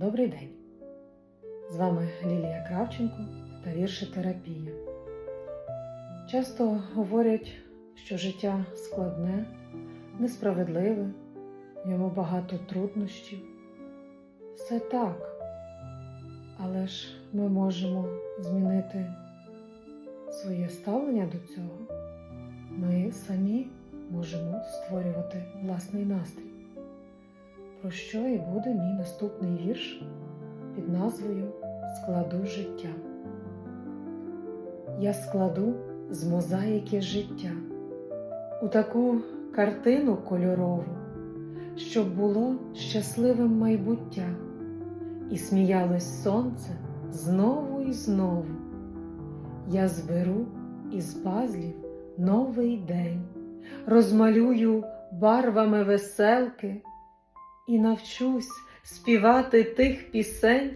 Добрий день! З вами Лілія Кравченко та віршотерапія. Часто говорять, що життя складне, несправедливе, в ньому багато труднощів. Все так, але ж ми можемо змінити своє ставлення до цього. Ми самі можемо створювати власний настрій. Про що і буде мій наступний вірш під назвою Складу життя. Я складу з мозаїки життя у таку картину кольорову, щоб було щасливим майбуття, і сміялось сонце знову і знову. Я зберу із пазлів новий день, розмалюю барвами веселки і навчусь співати тих пісень,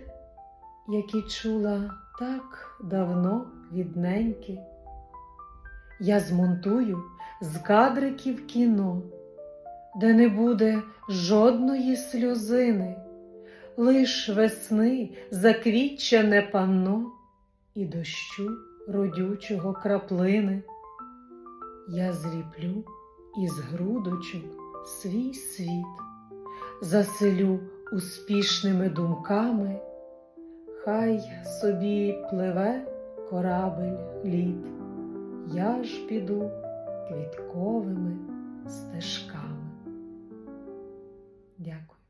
які чула так давно від неньки. Я змонтую з кадриків кіно, де не буде жодної сльозини, лиш весни заквітчене панно і дощу родючого краплини. Я зліплю із грудочок свій світ, заселю успішними думками, хай собі пливе корабель лід, я ж піду квітковими стежками. Дякую.